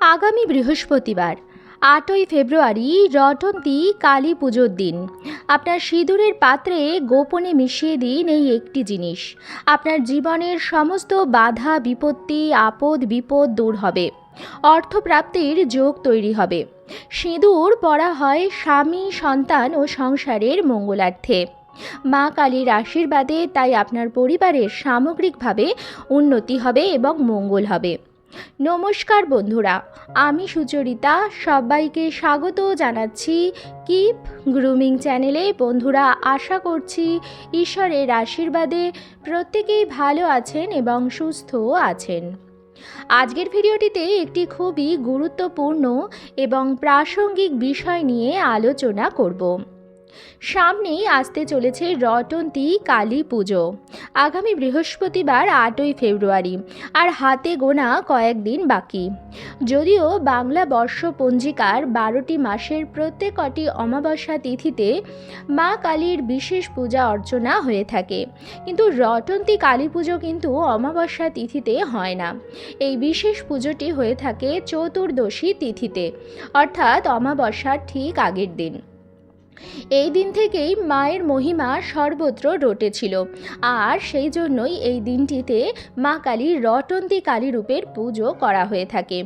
আগামী বৃহস্পতিবার, আটই ফেব্রুয়ারি রটন্তী কালী পুজোর দিন। আপনার সিঁদুরের পাত্রে গোপনে মিশিয়ে দিন এই একটি জিনিস। আপনার জীবনের সমস্ত বাধা, বিপত্তি, আপদ, বিপদ দূর হবে। অর্থপ্রাপ্তির যোগ তৈরি হবে। সিঁদুর পরা হয় স্বামী, সন্তান ও সংসারের মঙ্গলার্থে। মা কালীর আশীর্বাদে তাই আপনার পরিবারের সামগ্রিকভাবে উন্নতি হবে এবং মঙ্গল হবে। নমস্কার বন্ধুরা, আমি সুচরিতা, সবাইকে স্বাগত জানাচ্ছি কিপ গ্রুমিং চ্যানেলে। বন্ধুরা, আশা করছি ঈশ্বরের আশীর্বাদে প্রত্যেকেই ভালো আছেন এবং সুস্থও আছেন। আজকের ভিডিওটিতে একটি খুবই গুরুত্বপূর্ণ এবং প্রাসঙ্গিক বিষয় নিয়ে আলোচনা করব। সামনেই আসতে চলেছে রটন্তী কালী পুজো। আগামী বৃহস্পতিবার আটই ফেব্রুয়ারি, আর হাতে গোনা কয়েকদিন বাকি। যদিও বাংলা বর্ষ পঞ্জিকার বারোটি মাসের প্রত্যেকটি অমাবস্যা তিথিতে মা কালীর বিশেষ পূজা অর্চনা হয়ে থাকে, কিন্তু রটন্তী কালী পুজো কিন্তু অমাবস্যা তিথিতে হয় না। এই বিশেষ পুজোটি হয়ে থাকে চতুর্দশী তিথিতে, অর্থাৎ অমাবস্যার ঠিক আগের দিন। এই দিন থেকেই মায়ের মহিমা সর্বত্র রটেছিল। আর সেই জন্যই এই দিনটিতে মা কালীর রটন্তী কালী রূপের পুজো করা হয়ে থাকে।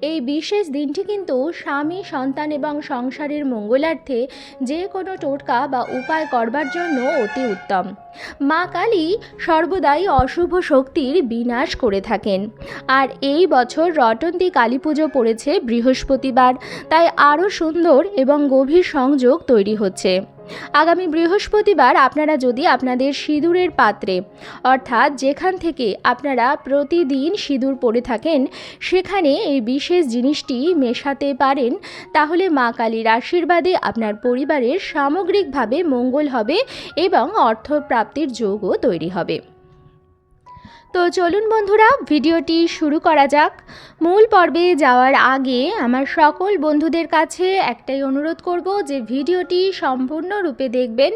এই বিশেষ দিনটি কিন্তু স্বামী, সন্তান এবং সংসারের মঙ্গলার্থে যে কোনো টোটকা বা উপায় করবার জন্য অতি উত্তম। মা কালী সর্বদাই অশুভ শক্তির বিনাশ করে থাকেন। আর এই বছর রটন্তী কালী পুজো পড়েছে বৃহস্পতিবার, তাই আরও সুন্দর এবং গভীর সংযোগ তৈরি হচ্ছে। আগামী বৃহস্পতিবার আপনারা যদি আপনাদের সিঁদুরের পাত্রে, অর্থাৎ যেখান থেকে আপনারা প্রতিদিন সিঁদুর পরে থাকেন, সেখানে এই বিশেষ জিনিসটি মেশাতে পারেন, তাহলে মা কালীর আশীর্বাদে আপনার পরিবারের সামগ্রিকভাবে মঙ্গল হবে এবং অর্থপ্রাপ্তির যোগও তৈরি হবে। তো চলুন বন্ধুরা, ভিডিওটি শুরু করা যাক। মূল পর্বে যাওয়ার আগে আমার সকল বন্ধুদের কাছে একটাই অনুরোধ করব যে ভিডিওটি সম্পূর্ণরূপে দেখবেন।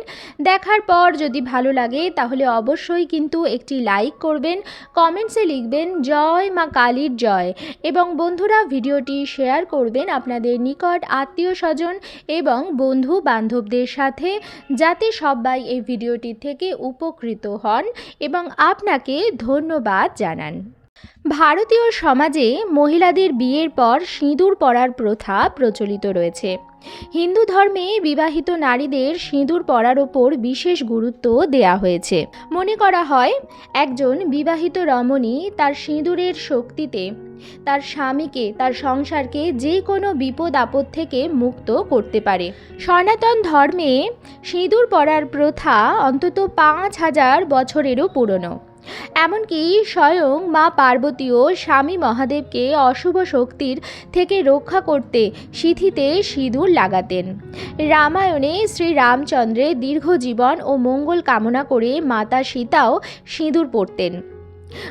দেখার পর যদি ভালো লাগে তাহলে অবশ্যই কিন্তু একটি লাইক করবেন কমেন্টসে লিখবেন, জয় মা কালীর জয় এবং বন্ধুরা, ভিডিওটি শেয়ার করবেন আপনাদের নিকট আত্মীয় স্বজন এবং বন্ধু বান্ধবদের সাথে, যাতে সবাই এই ভিডিওটি থেকে উপকৃত হন এবং আপনাকে ধন্যবাদ জানান। ভারতীয় সমাজে মহিলাদের বিয়ের পর সিঁদুর পরার প্রথা প্রচলিত রয়েছে। হিন্দু ধর্মে বিবাহিত নারীদের সিঁদুর পরার ওপর বিশেষ গুরুত্ব দেয়া হয়েছে। মনে করা হয়, একজন বিবাহিত রমণী তার সিঁদুরের শক্তিতে তার স্বামীকে, তার সংসারকে যে কোনো বিপদ আপদ থেকে মুক্ত করতে পারে। সনাতন ধর্মে সিঁদুর পরার প্রথা অন্তত পাঁচ হাজার বছরেরও পুরনো। এমনকি স্বয়ং মা পার্বতীও স্বামী মহাদেবকে অশুভ শক্তির থেকে রক্ষা করতে সিথিতে সিঁদুর লাগাতেন। রামায়ণে শ্রী রামচন্দ্রের দীর্ঘ জীবন ও মঙ্গল কামনা করে মাতা সীতাও সিঁদুর পরতেন।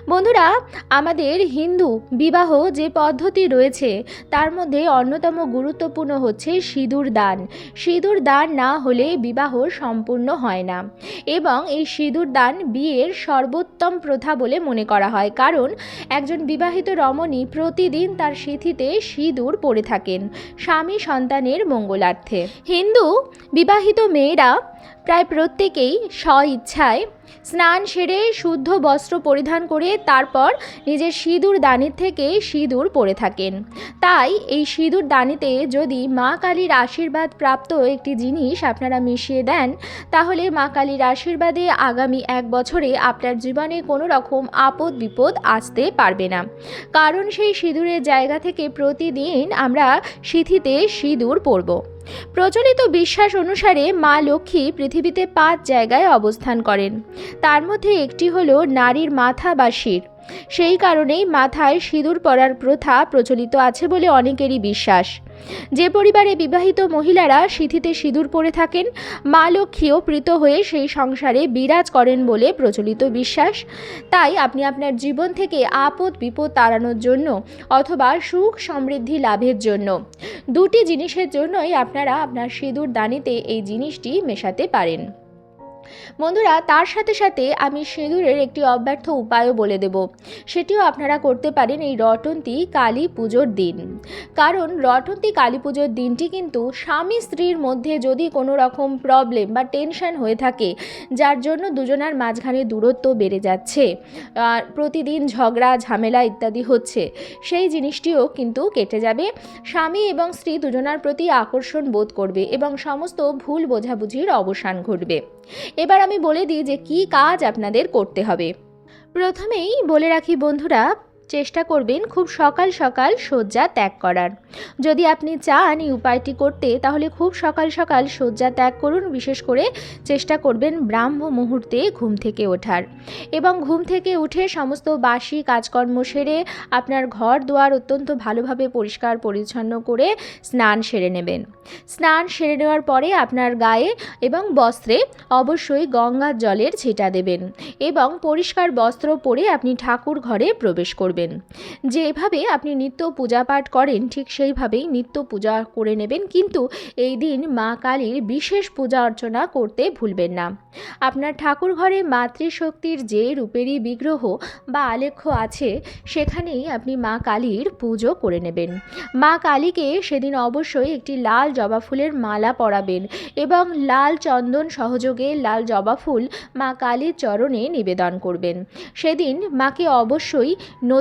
বন্ধুরা, আমাদের হিন্দু বিবাহ যে পদ্ধতি রয়েছে, তার মধ্যে অন্যতম গুরুত্বপূর্ণ হচ্ছে সিঁদুর দান। সিঁদুর দান না হলে বিবাহ সম্পূর্ণ হয় না। এবং এই সিঁদুর দান বিয়ের সর্বোত্তম প্রথা বলে মনে করা হয়। কারণ, একজন বিবাহিত রমণী প্রতিদিন তার সিথিতে সিঁদুর পরে থাকেন, স্বামী সন্তানের মঙ্গলার্থে। হিন্দু বিবাহিত মেয়েরা প্রায় প্রত্যেকেই স্ব ইচ্ছায় স্নান সেরে শুদ্ধ বস্ত্র পরিধান করে তারপর নিজের সিঁদুর দানির থেকে সিঁদুর পরে থাকেন। তাই এই সিঁদুর দানিতে যদি মা কালীর আশীর্বাদ প্রাপ্ত একটি জিনিস আপনারা মিশিয়ে দেন, তাহলে মা কালীর আশীর্বাদে আগামী এক বছরে আপনার জীবনে কোনো রকম আপদ বিপদ আসতে পারবে না। কারণ সেই সিঁদুরের জায়গা থেকে প্রতিদিন আমরা সিথিতে সিঁদুর পরব। প্রচলিত বিশ্বাস অনুসারে মা লক্ষ্মী পৃথিবীতে পাঁচ জায়গায় অবস্থান করেন। তার মধ্যে একটি হল নারীর মাথা বা শির। সেই কারণেই মাথায় সিঁদুর পরার প্রথা প্রচলিত আছে বলে অনেকেরই বিশ্বাস। যে পরিবারে বিবাহিত মহিলারা সিথিতে সিঁদুর পরে থাকেন, মা লক্ষ্মীও প্রীত হয়ে সেই সংসারে বিরাজ করেন বলে প্রচলিত বিশ্বাস। তাই আপনি আপনার জীবন থেকে আপদ বিপদ তাড়ানোর জন্য অথবা সুখ সমৃদ্ধি লাভের জন্য দুটি জিনিসের জন্যই আপনারা আপনার সিঁদুর দানিতে এই জিনিসটি মেশাতে পারেন। বন্ধুরা, তার সাথে সাথে আমি সিঁদুরের একটি অব্যর্থ উপায়ও বলে দেব। সেটিও আপনারা করতে পারেন এই রটন্তী কালী পুজোর দিন। কারণ রটন্তী কালী পুজোর দিনটি কিন্তু স্বামী স্ত্রীর মধ্যে যদি কোনো রকম প্রবলেম বা টেনশন হয়ে থাকে, যার জন্য দুজনার মাঝখানে দূরত্ব বেড়ে যাচ্ছে প্রতিদিন ঝগড়া, ঝামেলা ইত্যাদি হচ্ছে, সেই জিনিসটিও কিন্তু কেটে যাবে। স্বামী এবং স্ত্রী দুজনার প্রতি আকর্ষণ বোধ করবে এবং সমস্ত ভুল বোঝাবুঝির অবসান ঘটবে। এবার আমি বলে দিই যে কি কাজ আপনাদের করতে হবে। প্রথমেই বলে রাখি বন্ধুরা চেষ্টা করবেন খুব সকাল সকাল শয্যা ত্যাগ করার। যদি আপনি চান এই উপায়টি করতে, তাহলে খুব সকাল সকাল শয্যা ত্যাগ করুন, বিশেষ করে চেষ্টা করবেন ব্রাহ্ম মুহূর্তে ঘুম থেকে ওঠার। এবং ঘুম থেকে উঠে সমস্ত বাসি কাজকর্ম সেরে আপনার ঘর দুয়ার অত্যন্ত ভালোভাবে পরিষ্কার পরিচ্ছন্ন করে স্নান সেরে নেবেন। স্নান সেরে নেওয়ার পরে আপনার গায়ে এবং বস্ত্রে অবশ্যই গঙ্গার জলের ছিটা দেবেন এবং পরিষ্কার বস্ত্র পরে আপনি ঠাকুর ঘরে প্রবেশ করবেন। যেভাবে আপনি নিত্য পূজা পাঠ করেন, ঠিক সেইভাবেই নিত্য পূজা করে নেবেন। কিন্তু এই দিন মা কালীর বিশেষ পূজা অর্চনা করতে ভুলবেন না। আপনার ঠাকুর ঘরে মাতৃশক্তির যে রূপেরই বিগ্রহ বা আলেখ্য আছে, সেখানেই আপনি মা কালীর পুজো করে নেবেন। মা কালীকে সেদিন অবশ্যই একটি লাল জবা ফুলের মালা পরাবেন এবং লাল চন্দন সহযোগে লাল জবা ফুল মা কালীর চরণে নিবেদন করবেন। সেদিন মাকে অবশ্যই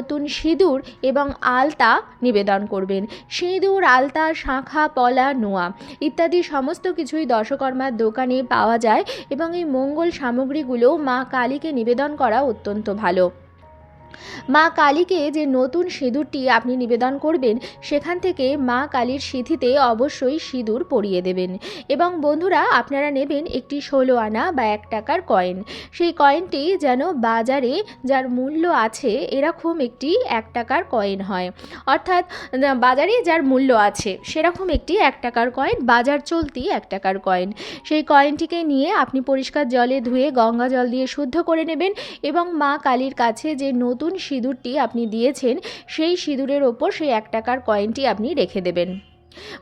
নতুন সিঁদুর এবং আলতা নিবেদন করবেন। সিঁদুর, আলতা, শাঁখা, পলা, নোয়া ইত্যাদি সমস্ত কিছুই দশকর্মার দোকানে পাওয়া যায় এবং এই মঙ্গল সামগ্রীগুলো মা কালীকে নিবেদন করা অত্যন্ত ভালো। মা কালীকে যে নতুন সিঁদুরটি আপনি নিবেদন করবেন, সেখান থেকে মা কালীর সিঁথিতে অবশ্যই সিঁদুর পরিয়ে দেবেন। এবং বন্ধুরা, আপনারা নেবেন একটি ষোলো আনা বা এক টাকার কয়েন। সেই কয়েনটি যেন বাজারে যার মূল্য আছে, এরকম একটি এক টাকার কয়েন হয়। অর্থাৎ বাজারে যার মূল্য আছে, সেরকম একটি এক টাকার কয়েন, বাজার চলতি এক টাকার কয়েন। সেই কয়েনটিকে নিয়ে আপনি পরিষ্কার জলে ধুয়ে গঙ্গা জল দিয়ে শুদ্ধ করে নেবেন এবং মা কালীর কাছে যে নতুন সিঁদুরটি আপনি দিয়েছেন, সেই সিঁদুরের ওপর সেই এক টাকার কয়েনটি আপনি রেখে দেবেন।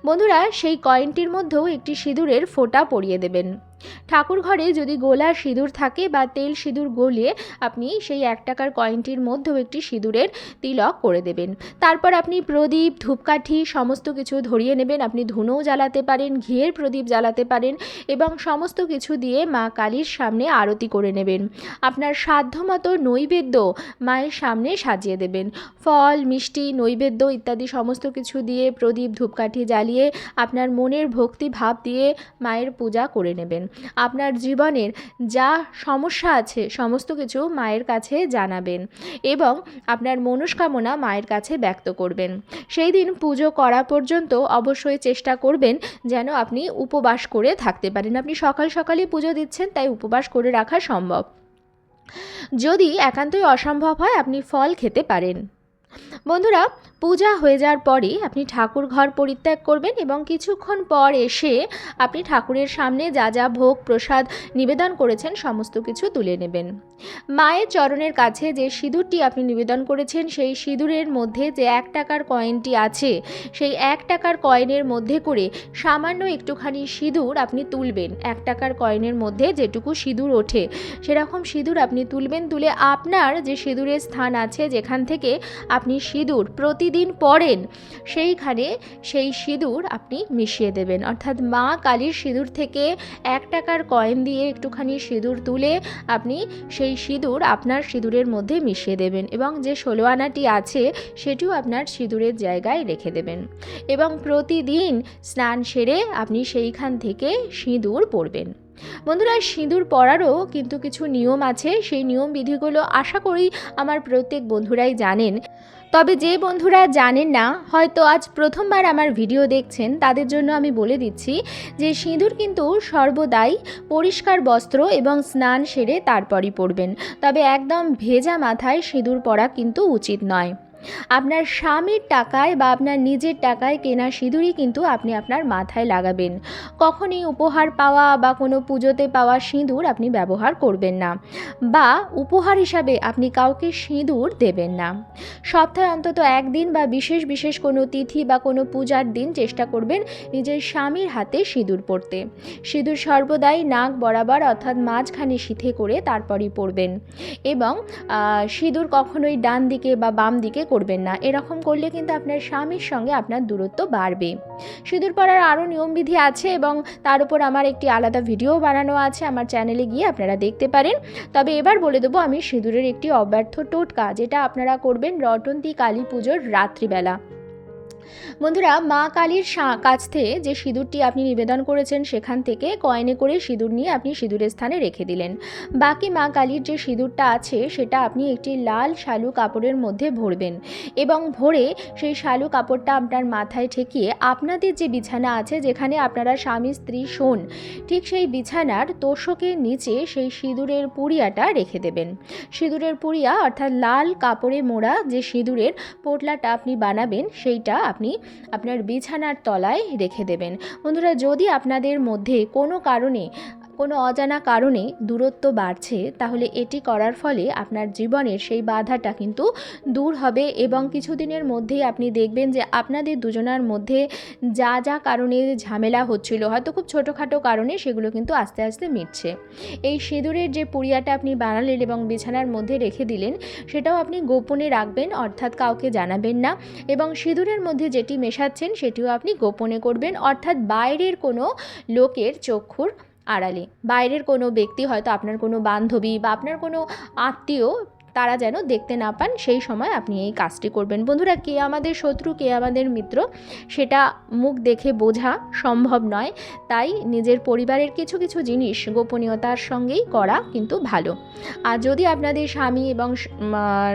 বন্ধুরা, সেই কয়েনটির মধ্যেও একটি সিঁদুরের ফোঁটা পরিয়ে দেবেন। ঠাকুর ঘরে যদি গোলা সিঁদুর থাকে বা তেল সিঁদুর গলিয়ে আপনি সেই এক টাকার কয়েনটির মধ্যেও একটি সিঁদুরের তিলক করে দেবেন। তারপর আপনি প্রদীপ, ধূপকাঠি সমস্ত কিছু ধরিয়ে নেবেন। আপনি ধুনোও জ্বালাতে পারেন, ঘিয়ের প্রদীপ জ্বালাতে পারেন এবং সমস্ত কিছু দিয়ে মা কালীর সামনে আরতি করে নেবেন। আপনার সাধ্যমতো নৈবেদ্য মায়ের সামনে সাজিয়ে দেবেন। ফল, মিষ্টি, নৈবেদ্য ইত্যাদি সমস্ত কিছু দিয়ে প্রদীপ, ধূপকাঠি জ্বালিয়ে আপনার মনের ভক্তি ভাব দিয়ে মায়ের পূজা করে নেবেন। আপনার জীবনের যা সমস্যা আছে, সমস্ত কিছু মায়ের কাছে জানাবেন এবং আপনার মনস্কামনা মায়ের কাছে ব্যক্ত করবেন। সেই দিন পুজো করা পর্যন্ত অবশ্যই চেষ্টা করবেন যেন আপনি উপবাস করে থাকতে পারেন। আপনি সকাল সকালই পুজো দিচ্ছেন, তাই উপবাস করে রাখা সম্ভব। যদি একান্তই অসম্ভব হয়, আপনি ফল খেতে পারেন। বন্ধুরা পূজা হয়ে যাওয়ার পরে আপনি ঠাকুর ঘর পরিত্যাগ করবেন এবং কিছুক্ষণ পর এসে আপনি ঠাকুরের সামনে যা যা ভোগ, প্রসাদ, নিবেদন করেছেন সমস্ত কিছু তুলে নেবেন। মায়ের চরণের কাছে যে সিঁদুরটি আপনি নিবেদন করেছেন, সেই সিঁদুরের মধ্যে যে এক টাকার কয়েনটি আছে, সেই এক টাকার কয়েনের মধ্যে করে সামান্য একটুখানি সিঁদুর আপনি তুলবেন। এক টাকার কয়েনের মধ্যে যেটুকু সিঁদুর ওঠে, সেরকম সিঁদুর আপনি তুলবেন, তুলে আপনার যে সিঁদুরের স্থান আছে, যেখান থেকে আপনি সিঁদুর প্রতিদিন পড়েন, সেইখানে সেই সিঁদুর আপনি মিশিয়ে দেবেন। অর্থাৎ মা কালীর সিঁদুর থেকে এক টাকার কয়েন দিয়ে একটুখানি সিঁদুর তুলে আপনি সেই সিঁদুর আপনার সিঁদুরের মধ্যে মিশিয়ে দেবেন এবং যে ষোলো আনাটি আছে সেটিও আপনার সিঁদুরের জায়গায় রেখে দেবেন। এবং প্রতিদিন স্নান সেরে আপনি সেইখান থেকে সিঁদুর পরবেন। বন্ধুরা, সিঁদুর পরারও কিন্তু কিছু নিয়ম আছে। সেই নিয়ম বিধিগুলো আশা করি আমার প্রত্যেক বন্ধুরাই জানেন। তবে যে বন্ধুরা জানেন না, হয়তো আজ প্রথমবার আমার ভিডিও দেখছেন, তাদের জন্য আমি বলে দিচ্ছি যে সিঁদুর কিন্তু সর্বদাই পরিষ্কার বস্ত্র এবং স্নান সেরে তারপরই পরবেন। তবে একদম ভেজা মাথায় সিঁদুর পরা কিন্তু উচিত নয়। আপনার স্বামীর টাকায় বা আপনার নিজের টাকায় কেনা সিঁদুরই কিন্তু আপনি আপনার মাথায় লাগাবেন। কখনই উপহার পাওয়া বা কোনো পুজোতে পাওয়া সিঁদুর আপনি ব্যবহার করবেন না বা উপহার হিসাবে আপনি কাউকে সিঁদুর দেবেন না। সপ্তাহে অন্তত একদিন বা বিশেষ বিশেষ কোনো তিথি বা কোনো পূজার দিন চেষ্টা করবেন নিজের স্বামীর হাতে সিঁদুর পরতে সিঁদুর সর্বদাই নাক বরাবর অর্থাৎ মাঝখানে সিথে করে তারপরই পরবেন এবং সিঁদুর কখনোই ডান দিকে বা বাম দিকে করবেন না। এরকম করলে কিন্তু আপনার স্বামীর সঙ্গে আপনার দূরত্ব বাড়বে। সিঁদুর পরার আরও নিয়মবিধি আছে এবং তার উপর আমার একটি আলাদা ভিডিও বানানো আছে, আমার চ্যানেলে গিয়ে আপনারা দেখতে পারেন। তবে এবার বলে দেবো, আমি সিঁদুরের একটি অব্যর্থ টোটকা, যেটা আপনারা করবেন রটন্তী কালী পুজোর রাত্রিবেলা। বন্ধুরা, মা কালীর কাছ থেকে যে সিঁদুরটি আপনি নিবেদন করেছেন, সেখান থেকে কয়েনে করে সিঁদুর নিয়ে আপনি সিঁদুরের স্থানে রেখে দিলেন। বাকি মা কালীর যে সিঁদুরটা আছে, সেটা আপনি একটি লাল শালু কাপড়ের মধ্যে ভরবেন এবং ভরে সেই শালু কাপড়টা আপনার মাথায় ঠেকিয়ে আপনাদের যে বিছানা আছে, যেখানে আপনারা স্বামী, স্ত্রী, শোন, ঠিক সেই বিছানার তোষকের নিচে সেই সিঁদুরের পুড়িয়াটা রেখে দেবেন। সিঁদুরের পুড়িয়া, অর্থাৎ লাল কাপড়ে মোড়া যে সিঁদুরের পোটলাটা আপনি বানাবেন, সেইটা আপনি আপনার বিছানার তলায় রেখে দেবেন। বন্ধুরা যদি আপনাদের মধ্যে কোনো কারণে কোনো অজানা কারণে দূরত্ব বাড়ছে, তাহলে এটি করার ফলে আপনার জীবনের সেই বাধাটা কিন্তু দূর হবে এবং কিছুদিনের মধ্যেই আপনি দেখবেন যে আপনাদের দুজনার মধ্যে যা যা কারণে ঝামেলা হচ্ছিল, হয়তো খুব ছোটোখাটো কারণে সেগুলো কিন্তু আস্তে আস্তে মিটছে। এই সিঁদুরের যে পুড়িয়াটা আপনি বানালেন এবং বিছানার মধ্যে রেখে দিলেন, সেটাও আপনি গোপনে রাখবেন, অর্থাৎ কাউকে জানাবেন না এবং সিঁদুরের মধ্যে যেটি মেশাচ্ছেন, সেটিও আপনি গোপনে করবেন, অর্থাৎ বাইরের কোনো লোকের চক্ষুর আড়ালে। বাইরের কোনো ব্যক্তি হয়তো আপনার কোনো বান্ধবী বা আপনার কোনো আত্মীয় তারা যেন দেখতে না পান, সেই সময় আপনি এই কাজটি করবেন। বন্ধুরা, কে আমাদের শত্রু, কে আমাদের মিত্র, সেটা মুখ দেখে বোঝা সম্ভব নয়। তাই নিজের পরিবারের কিছু কিছু জিনিস গোপনীয়তার সঙ্গেই করা কিন্তু ভালো। আর যদি আপনাদের স্বামী এবং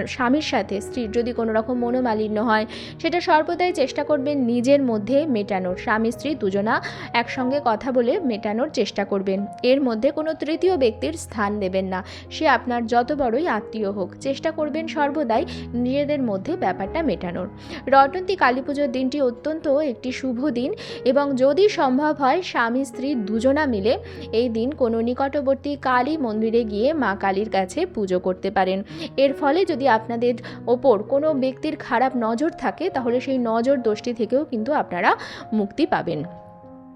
স্বামীর সাথে স্ত্রীর যদি কোনো রকম মনোমালিন্য হয়, সেটা সর্বদাই চেষ্টা করবেন নিজের মধ্যে মেটানোর। স্বামী, স্ত্রী দুজনা একসঙ্গে কথা বলে মেটানোর চেষ্টা করবেন। এর মধ্যে কোনো তৃতীয় ব্যক্তির স্থান দেবেন না। সে আপনার যত বড়ই আত্মীয় হোক। চেষ্টা করবেন সর্বদাই নিজেদের মধ্যে ব্যাপারটা মেটানোর। রটন্তী কালী পুজোর দিনটি অত্যন্ত একটি শুভ দিন এবং যদি সম্ভব হয় স্বামী স্ত্রী দুজনা মিলে এই দিন কোনো নিকটবর্তী কালী মন্দিরে গিয়ে মা কালীর কাছে পুজো করতে পারেন। এর ফলে যদি আপনাদের ওপর কোনো ব্যক্তির খারাপ নজর থাকে তাহলে সেই নজর দোষটি থেকেও কিন্তু আপনারা মুক্তি পাবেন।